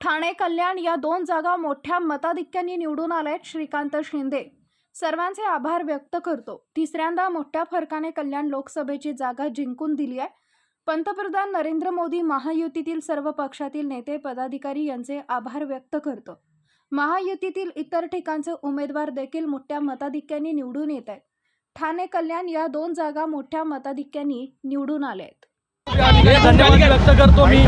ठाणे कल्याण या दोन जागा मोठ्या मताधिक्याने निवडून आल्यात श्रीकांत शिंदे. सर्वांचे आभार व्यक्त करतो. तिसऱ्यांदा मोठ्या फरकाने कल्याण लोकसभेची जागा जिंकून दिली आहे. पंतप्रधान नरेंद्र मोदी महायुतीतील सर्व पक्षातील नेते पदाधिकारी यांचे आभार व्यक्त करतो. महायुतीतील इतर ठिकाणचे उमेदवार देखील मोठ्या मताधिक्याने निवडून येत आहेत. ठाणे कल्याण या दोन जागा मोठ्या मताधिक्याने निवडून आल्या आहेत धन्यवाद व्यक्त करतो मी.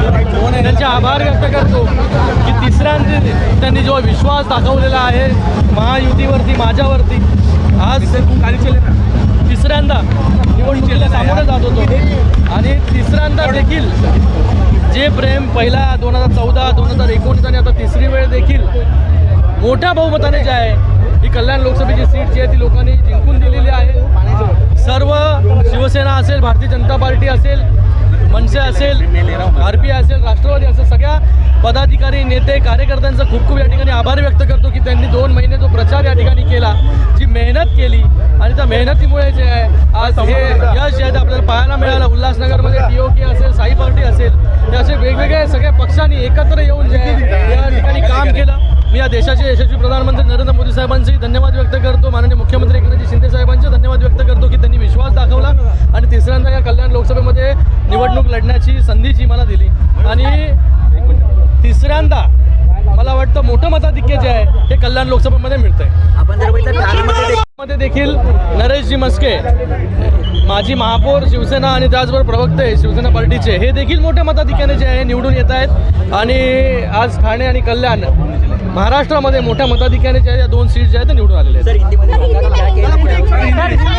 त्यांचे आभार व्यक्त करतो. की तिसऱ्यांदा त्यांनी जो विश्वास दाखवलेला आहे महायुतीवरती माझ्यावरती आज तिसऱ्यांदा निवडणुकीला सामोरं जात होतो. आणि तिसऱ्यांदा देखील जे प्रेम पहिला दोन हजार चौदा दोन हजार एकोणीस आणि आता तिसरी वेळ देखील मोठ्या बहुमताने जे आहे ही कल्याण लोकसभेची सीट जी आहे ती लोकांनी जिंकून दिलेली आहे. सर्व शिवसेना असेल भारतीय जनता पार्टी असेल मनसे असेल आर पी आय असेल राष्ट्रवादी असेल सगळ्या पदाधिकारी नेते कार्यकर्त्यांचा खूप खूप या ठिकाणी आभार व्यक्त करतो की त्यांनी दोन महिने जो प्रचार या ठिकाणी केला जी मेहनत केली आणि त्या मेहनतीमुळे जे आहे आज हे यश जे आहे ते आपल्याला पाहायला मिळालं. उल्हासनगरमध्ये टी ओ के असेल साई पार्टी असेल हे असे वेगवेगळ्या सगळ्या पक्षांनी एकत्र येऊन जे आहे या ठिकाणी काम केलं. मी या देशाचे यशस्वी प्रधानमंत्री नरेंद्र मोदी साहेबांचे धन्यवाद व्यक्त करतो. माननीय मुख्यमंत्री एकनाथजी शिंदे साहेबांचे धन्यवाद व्यक्त करतो की त्यांनी विश्वास दाखवला. आणि तिसऱ्यांदा या कल्याण लोकसभेमध्ये निवडणूक लढण्याची संधी जी मला दिली. आणि तिसऱ्यांदा मला वाटतं मोठं मताधिक्य जे आहे हे कल्याण लोकसभेमध्ये मिळतंय. आपण जर बघितलं ठाण्यामध्ये देखील मध्ये देखील नरेशजी मस्के माजी महापौर शिवसेना आणि त्याचबरोबर प्रवक्ते शिवसेना पार्टीचे हे देखील मोठ्या मताधिक्याने जे आहे निवडून येत आहेत. आणि आज ठाणे आणि कल्याण महाराष्ट्रामध्ये मोठ्या मताधिक्याने जे आहे या दोन सीट जे आहेत ते निवडून आलेले आहेत. सर हिंदीमध्ये सांगा की काय केलं